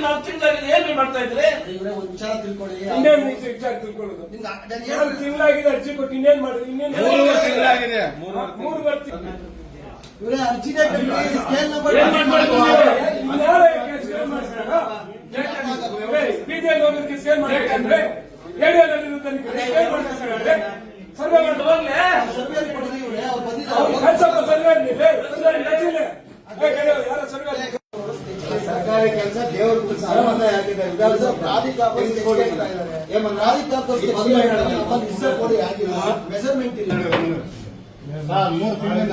ನಾಲ್ಕು ತಿಂಗಳಾಗಿದೆ ಏನ್ ಮಾಡ್ತಾ ಇದ್ರೆ ಒಂದು ಒಂದ್ ವಿಚಾರ ತಿಳ್ಕೊಳ್ಳಿ. ಇನ್ನೇನ್ ನೀವು ಹೆಚ್ಚಾಗಿ ತಿಳ್ಕೊಳ್ಳೋದು? ನಿಮ್ಗೆ ಆ- ನಾನು ಎರಡು ಹೇಳೋದು- ತಿಂಗಳಾಗಿದೆ ಅರ್ಜಿ ಕೊಟ್ಟು ಇನ್ನೇನ್ ಮಾಡಿದ್ರು? ಇನ್ನೇನ್ ಮೂರುವರೆ ತಿಂಗಳಾಗಿದೆ. ಮೂರು ವರ್ಷ ಇವ್ರೆ ಅರ್ಜಿನೇ ಕಟ್ಟಿ ಸ್ಕೇಲ್ ನಂಬರ್ ಏನ್ ಮಾಡ್ಬೇಕು? ಮಾಡ್ತಾರೆ? ಸರ್ವೆ ಸರ್ವೆ ಕೊಟ್ಟಿದ್ದೀವಿ ಇವ್ರೆ ಅವ್ರು ಬಂದಿದ್ದಾರೆ. ಸರ್ವೆ ಮೇಲೆ ಯಾರ ಸರ್ವೆ ಸರ್ಕಾರಿ ಕೆಲಸ ದೇವ್ರ ಕೆಲಸ ಅನುಮತ ಆಗಿಲ್ಲ ಮೆಜರ್ಮೆಂಟ್ ಇಲ್ಲ. ಸರ್ ಮೂರು ತಿಂಗಳಿಂದ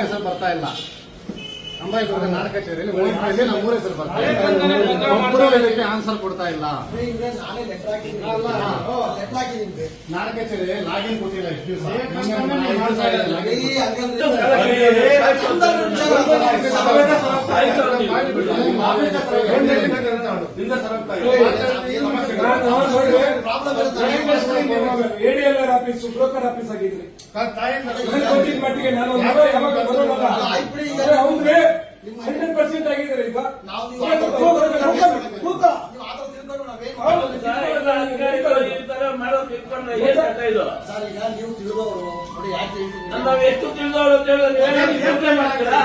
ಹೆಸರು ಬರ್ತಾ ಇಲ್ಲ. ಅಂಬಾಯಿದುರ್ಗ ನಾಟಕ ಕಚೇರಿಯಲ್ಲಿ ಮೋಹಿನಿಯಲ್ಲಿ ನಮ್ಮ ಊರ ಹೆಸರು ಆನ್ಸರ್ ಕೊಡ್ತಾ ಇಲ್ಲ ನಾಟಕ ಕಚೇರಿ ಲಾಗಿನ್ ಕೊಟ್ಟಿಲ್ಲ ಎಷ್ಟು ಎಡಿಎಲ್ಆರ್ ಆಫೀಸ್ ಬ್ರೋಕರ್ ಆಫೀಸ್ ಆಗಿದ್ರಿ ಮಟ್ಟಿಗೆ ನಾನು ಯಾವಾಗ ಬರೋಲ್ಲ ಆಯ್ತು ಈಗ ಅವ್ರಿಗೆ ಹಂಡ್ರೆಡ್ ಪರ್ಸೆಂಟ್ ಆಗಿದ್ದಾರೆ ಈಗ ನಾವು ನೀವು ತಿಳ್ಕೊಂಡು ನಾವೇನ್ ಸರ್ ಈಗ ನೀವು ತಿಳಿದವರು ಎಷ್ಟು ತಿಳಿದವರು ಅಂತ ಹೇಳಿದ್ರೆ ಮಾಡ್ತೀರಾ?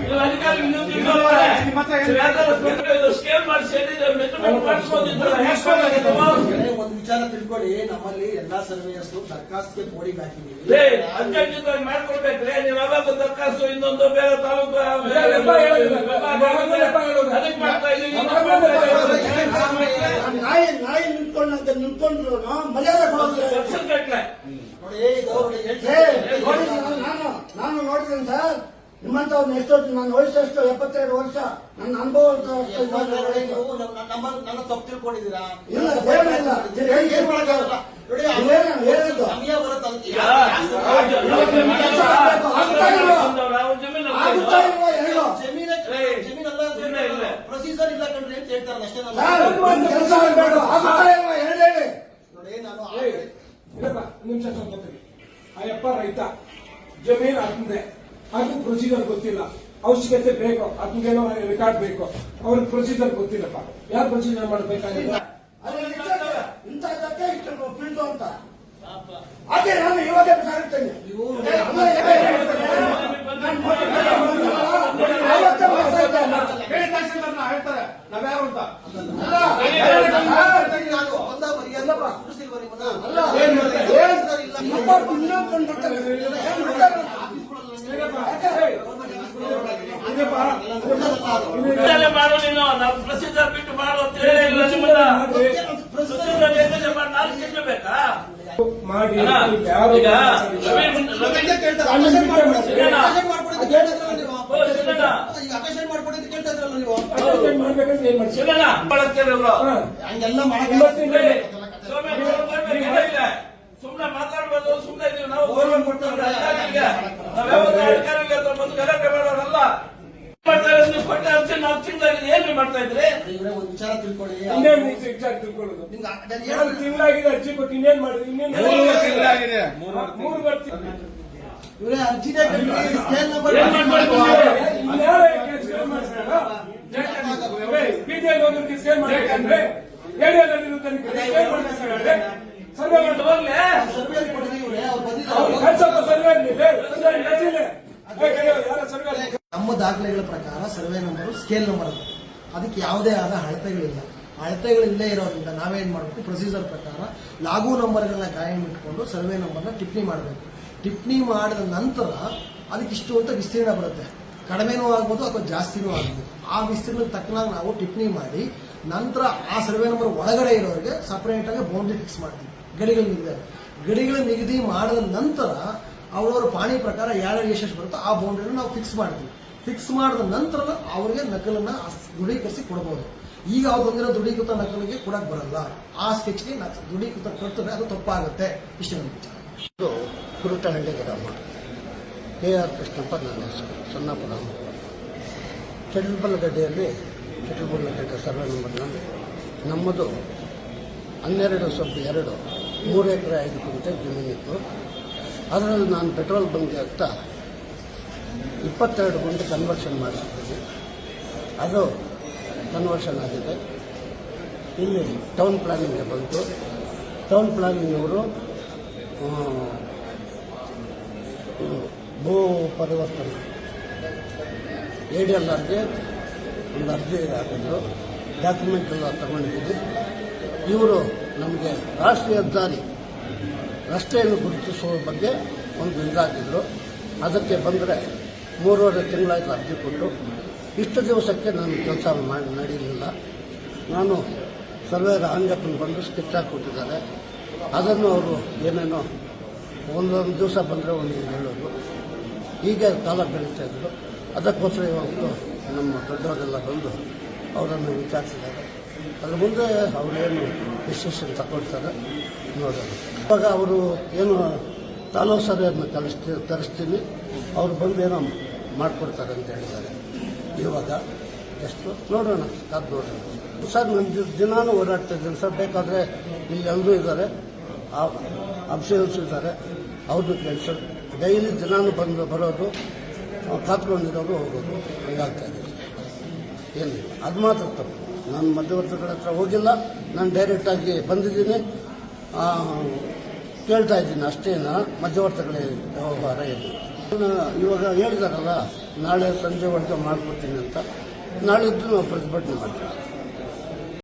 ನೀವು ಅಧಿಕಾರಿ ನೀವು ತಿಳಿದವ್ರೆ. ಸ್ಕೇಲ್ ಮೆಜರ್ಮೆಂಟ್ ಯಾಕೆ ಒಂದು ವಿಚಾರ ತಿಳ್ಕೊಳ್ಳಿ. ನಮ್ಮಲ್ಲಿ ಎಲ್ಲಾ ಸರ್ವೇಯರ್ಸ್ ದರ್ಖಾಸ್ತಿಗೆ ಬೋರ್ಡಿಗೆ ಹಾಕಿದ್ದೀವಿ. ಲೇ, ಅರ್ಜೆಂಟ್ ಮಾಡ್ಕೊಡ್ಬೇಕ್ರೆ ದರ್ಖಾಸ್ತು ಇನ್ನೊಂದು ಬೇರೆ ತಾಲೂಕು. ಅದಕ್ಕೆ ಮಾಡ್ತಾ ಇದ್ದೀವಿ. ನಾಯಿ ನಾಯಿ ನಿಂತ್ಕೊಂಡಂತ ನಿಂತ್ಕೊಂಡ್ರು. ಮರ್ಯಾದೆ ಕೊಡೋದಿಲ್ಲ ವರ್ಷಗಟ್ಲೆ. ನೋಡಿ ಇದು ನೋಡಿ ಏ, ಹೇಳ್ತೀನಿ. ನೋಡಿ ನಾನು ನಾನು ನಾನು ನೋಡಿದ್ದೀನಿ ಸರ್ ನಿಮ್ಮಂತವ್ರನ್ನ ಎಷ್ಟೊತ್ತು ನನ್ನ ವಯಸ್ಸು ಎಷ್ಟು ಎಪ್ಪತ್ತೆರಡು ವರ್ಷ ನನ್ನ ಅನುಭವ. ನೀವು ನಮ್ಮ ನಮ್ಮ- ನನ್ನ ತಪ್ಪು ತಿಳ್ಕೊಂಡಿದ್ದೀರಾ? ಇಲ್ಲ, ಇಲ್ಲ. ಏನ್- ಏನ್ ಮಾಡಕ್ಕಾಗಲ್ಲ. ನೋಡಿ ಏನು? ಸಮಯ ಬರುತ್ತೆ ಅದಕ್ಕೆ ಯಾ- ಯಾ- ಆಗುತ್ತಾ ಇಲ್ವಾ? ಹೇಳು ಜಮೀನೇ ಇಲ್ಲ, ಇಲ್ಲ. ಪ್ರೊಸೀಜರ್ ಇಲ್ಲ ಕಣ್ರಿ ಅಂತ ಹೇಳ್ತಾರೆ ಅಷ್ಟೇ ನಾನು ಸರ್ ಕೆಲಸ ಆಗಬೇಕು ಆಗುತ್ತಾ ಇಲ್ವಾ? ಹೇಳಿ ಹೇಳಿ. ನೋಡಿ ನಾನು ಏಯ್, ಇರಪ್ಪ, ನಿಮಿಷ ಸ್ವಲ್ಪ ಬರ್ತೀನಿ. ಆ ಯಪ್ಪ ರೈತ ಜಮೀನು ಅದಂದೆ ಅದು ಪ್ರೊಸೀಜರ್ ಗೊತ್ತಿಲ್ಲ ಅವಶ್ಯಕತೆ ಬೇಕು ಅದನ್ನೇನೋ ರೆಕಾರ್ಡ್ ಬೇಕು ಅವ್ರಿಗೆ ಪ್ರೊಸೀಜರ್ ಗೊತ್ತಿಲ್ಲಪ್ಪ ಯಾರು ಪ್ರೊಸೀಜರ್ ಮಾಡ್ಬೇಕಾಗಿಲ್ಲ ಇಂಥ ಇಷ್ಟು ಅಂತ ಅದೇ ನಾನು ಇವಾಗ ಸಾಗುತ್ತೇನೆ. ಹೇಳ್ತಾರೆ ನಾವ್ಯಾರು ಅಂತ ಮಾಡು ನೀನು. ನಾವು ಪ್ರೊಸೀಜರ್ ಬಿಟ್ಟು ಮಾಡು ಅಂತ ಹೇಳಿಲ್ಲ ನಿಮ್ಮನ್ನ ಮಾಡಿ. ನಾಲ್ಕು ತಿಂಗಳು ಬೇಕಾ? ಮಾಡಿ ಈಗ ಕೇಳ್ತಾರೆ. ಹಂಗೆಲ್ಲ ಇವತ್ತಿಂದ ಮಾಡಕ್ಕೆ ಸೌಮ್ಯ, ಗೌರವ ಇಲ್ಲ. ಸುಮ್ನೆ ಮಾತಾಡ್ಬೋದು ಸುಮ್ನೆ ಇದೀವಿ. ನಾವು ಗೌರವ ಕೊಡ್ತಾರೆ ಅಧಿಕಾರಿಗೆ ನಾವ್ ಯಾವತ್ತೂ ಅಧಿಕಾರಿಗೆ ಹತ್ರ ಬಂದು ಗಲಾಟೆ ಮಾಡೋರಲ್ಲ. ನೀವು ಕೊಟ್ಟ ತಿಂಗಳಾಗಿದೆ ಏನ್ ಮಾಡ್ತಾ ಇದ್ರಿ ಒಂದ್ ವಿಚಾರ ತಿಳ್ಕೊಳ್ಳಿ. ಹೆಚ್ಚಾಗಿ ತಿಳ್ಕೊಳ್ಳೋದು? ತಿಂಗಳಾಗಿದೆ ಅರ್ಜಿ ಕೊಟ್ಟು ಇನ್ನೇನ್ ಮಾಡಿದ್ರು? ಇನ್ನೇನ್ ತಿಂಗಳಾಗಿದೆ. ಮೂರು ವರ್ಷ ಇವ್ರೆ ಅರ್ಜಿನೇ ಸ್ಕೇಲ್ ನಂಬರ್ ಬಿಜೆಪಿ ಹೋಗೋದಕ್ಕೆ ಸ್ಕೇಲ್ ಮಾಡ್ಬೇಕಂದ್ರೆ ಏರಿಯಾದಲ್ಲಿ ಸ್ಕೇಲ್ ಮಾಡ್ತಾರೆ ಸರ್ವೆ ಸರ್ವೆ ಕೊಟ್ಟಿದ್ದೀವಿ ನಮ್ಮ ದಾಖಲೆಗಳ ಪ್ರಕಾರ ಸರ್ವೆ ನಂಬರ್ ಸ್ಕೇಲ್ ನಂಬರ್ ಅದು ಅದಕ್ಕೆ ಯಾವುದೇ ಆದ ಅಳತೆಗಳಿಲ್ಲ. ಅಳತೆಗಳಿಲ್ಲದೆ ಇರೋದ್ರಿಂದ ನಾವೇನ್ ಮಾಡಬೇಕು? ಪ್ರೊಸೀಜರ್ ಪ್ರಕಾರ ಲಾಗು ನಂಬರ್ಗಳನ್ನ ಕಾಯಂ ಇಟ್ಕೊಂಡು ಸರ್ವೆ ನಂಬರ್ನ ಟಿಪ್ಪಣಿ ಮಾಡಬೇಕು. ಟಿಪ್ಪಣಿ ಮಾಡಿದ ನಂತರ ಅದಕ್ಕೆ ಇಷ್ಟು ಅಂತ ವಿಸ್ತೀರ್ಣ ಬರುತ್ತೆ. ಕಡಿಮೆನೂ ಆಗ್ಬೋದು ಅಥವಾ ಜಾಸ್ತಿನೂ ಆಗ್ಬೋದು. ಆ ವಿಸ್ತೀರ್ಣಕ್ಕೆ ತಕ್ಕನಾಗಿ ನಾವು ಟಿಪ್ಪಣಿ ಮಾಡಿ ನಂತರ ಆ ಸರ್ವೆ ನಂಬರ್ ಒಳಗಡೆ ಇರೋರಿಗೆ ಸಪರೇಟ್ ಆಗಿ ಬೌಂಡ್ರಿ ಫಿಕ್ಸ್ ಮಾಡ್ತೀವಿ. ಗಡಿಗಳು ನಿಗದಿ. ಗಡಿಗಳ ನಿಗದಿ ಮಾಡಿದ ನಂತರ ಅವರವರ ಪಾಣಿ ಪ್ರಕಾರ ಯಾರ್ಯಾರು ಎಷ್ಟೆಷ್ಟು ಬರುತ್ತೋ ಆ ಬೌಂಡ್ರಿನ ನಾವು ಫಿಕ್ಸ್ ಮಾಡ್ತೀವಿ. ಫಿಕ್ಸ್ ಮಾಡಿದ ನಂತರ ಅವರಿಗೆ ನಕಲನ್ನ ದೃಢೀಕರಿಸಿ ಕೊಡಬಹುದು ಈಗ ಅವ್ರು ಬಂದಿರೋ ದೃಢೀಕೃತ ನಕಲಿಗೆ ಕೊಡಕ್ ಬರಲ್ಲ. ಆ ಸ್ಕೆಚ್ಗೆ ದೃಢೀಕೃತ ಕೊಡ್ತಾರೆ ಅದು ತಪ್ಪಾಗುತ್ತೆ. ಇಷ್ಟೇ ನನ್ನ ವಿಚಾರ. ಇದು ಕುರುಟಹಳ್ಳಿ ಗ್ರಾಮ ಕೆ ಆರ್ ಕೃಷ್ಣಪ್ಪ ನನ್ನ ಹೆಸರು. ಸಣ್ಣಪುರ ಕೆಟ್ಲಬಲ್ಲಗಡ್ಡೆಯಲ್ಲಿ ಕೆಟ್ಲಬಲ್ಲಗಡ್ಡೆ ಸರ್ವೆ ನಂಬರ್ನಲ್ಲಿ ನಮ್ಮದು ಹನ್ನೆರಡು ಸ್ವಲ್ಪ ಎರಡು. ಮೂರು ಎಕರೆ ಐದು ಕುಂಟೆ ಜಮೀನಿತ್ತು ಅದರಲ್ಲಿ ನಾನು ಪೆಟ್ರೋಲ್ ಬಂಕ್ ಆಗ್ತಾ ಇಪ್ಪತ್ತೆರಡು ಗುಂಟೆ ಕನ್ವರ್ಷನ್ ಮಾಡಿಸಿದ್ದೀನಿ. ಅದು ಕನ್ವರ್ಷನ್ ಆಗಿದೆ. ಇಲ್ಲಿ ಟೌನ್ ಪ್ಲಾನಿಂಗ್ಗೆ ಬಂತು. ಟೌನ್ ಪ್ಲಾನಿಂಗ್ನವರು ಭೂ ಪರಿವರ್ತನೆ. ಎ ಡಿ ಎಲ್ ಆರ್ಗೆ ಒಂದು ಅರ್ಜಿ ಹಾಕಿದ್ರು. ಡಾಕ್ಯುಮೆಂಟ್ ಎಲ್ಲ ತಗೊಂಡಿದ್ದೀನಿ. ಇವರು ನಮಗೆ ರಾಷ್ಟ್ರೀಯ ಹೆದ್ದಾರಿ ರಸ್ತೆಯನ್ನು ಗುರುತಿಸುವ ಬಗ್ಗೆ ಒಂದು ಇದಾಗಿದ್ದರು ಅದಕ್ಕೆ ಬಂದರೆ ಮೂರುವರೆ ತಿಂಗಳಾಯಿತು ಅರ್ಜಿ ಕೊಟ್ಟು ಇಷ್ಟು ದಿವಸಕ್ಕೆ ನಾನು ಕೆಲಸ ಮಾಡಿ ನಡೆಯಲಿಲ್ಲ. ನಾನು ಸರ್ವೇರ ಆಂಜಪ್ಪನ ಬಂದು ಸ್ಕೆಚ್ ಹಾಕಿಕೊಟ್ಟಿದ್ದಾರೆ. ಅದನ್ನು ಅವರು ಏನೇನೋ ಒಂದೊಂದು ದಿವಸ ಬಂದರೆ ಒಂದು ಹೇಳೋದು. ಹೀಗೆ ಕಾಲ ಬೆಳೀತಾ ಇದ್ರು ಅದಕ್ಕೋಸ್ಕರ ಇವತ್ತು ನಮ್ಮ ದೊಡ್ಡವರೆಲ್ಲ ಬಂದು ಅವರನ್ನು ವಿಚಾರಿಸಿದ್ದಾರೆ. ಅದ್ರ ಮುಂದೆ ಅವರೇನು ಡಿಸಿಷನ್ ತಗೊಳ್ತಾರೆ ನೋಡೋಣ. ಇವಾಗ ಅವರು ಏನು ತಾಲೂಕು ಸಭೆಯನ್ನು ಕಲಿಸ್ತಿ ತರಿಸ್ತೀನಿ. ಅವ್ರು ಬಂದು ಏನೋ ಮಾಡಿಕೊಡ್ತಾರೆ ಅಂತ ಹೇಳಿದ್ದಾರೆ. ಇವಾಗ ಎಷ್ಟು? ನೋಡೋಣ, ಕಾದು ನೋಡೋಣ. ಸರ್ ನನ್ನ ದಿನಾನು ಓಡಾಡ್ತಾ ಇದ್ದೀನಿ. ಸರ್, ಬೇಕಾದರೆ ಇಲ್ಲಿ ಎಲ್ಲರೂ ಇದ್ದಾರೆ. ಅಬ್ಸೆನ್ಸ್ ಇದ್ದಾರೆ. ಅವ್ರದ್ದು ಕೆಲಸ ಡೈಲಿ ದಿನಾನು ಬಂದು ಬರೋದು, ಕಾತ್ಕೊಂಡಿರೋದು ಹೋಗೋದು. ಹಂಗಾಗ್ತಾ ಇದೆ. ಏನಿಲ್ಲ. ಅದು ಮಾತ್ರ ತಪ್ಪು. ನಾನು ಮಧ್ಯವರ್ತಿಗಳ ಹತ್ರ ಹೋಗಿಲ್ಲ ನಾನು ಡೈರೆಕ್ಟಾಗಿ ಬಂದಿದ್ದೀನಿ. ಆ, ಕೇಳ್ತಾ ಇದ್ದೀನಿ ಅಷ್ಟೇನ ಮಧ್ಯವರ್ತಿಗಳ ವ್ಯವಹಾರ ಏನು ಇವಾಗ ಹೇಳಿದಾರಲ್ಲ ನಾಳೆ ಸಂಜೆ ಒಳಗೆ ಮಾಡ್ಕೊಡ್ತೀನಿ ಅಂತ. ನಾಳಿದ್ದು ನಾವು ಪ್ರತಿಭಟನೆ ಮಾಡ್ತೀವಿ.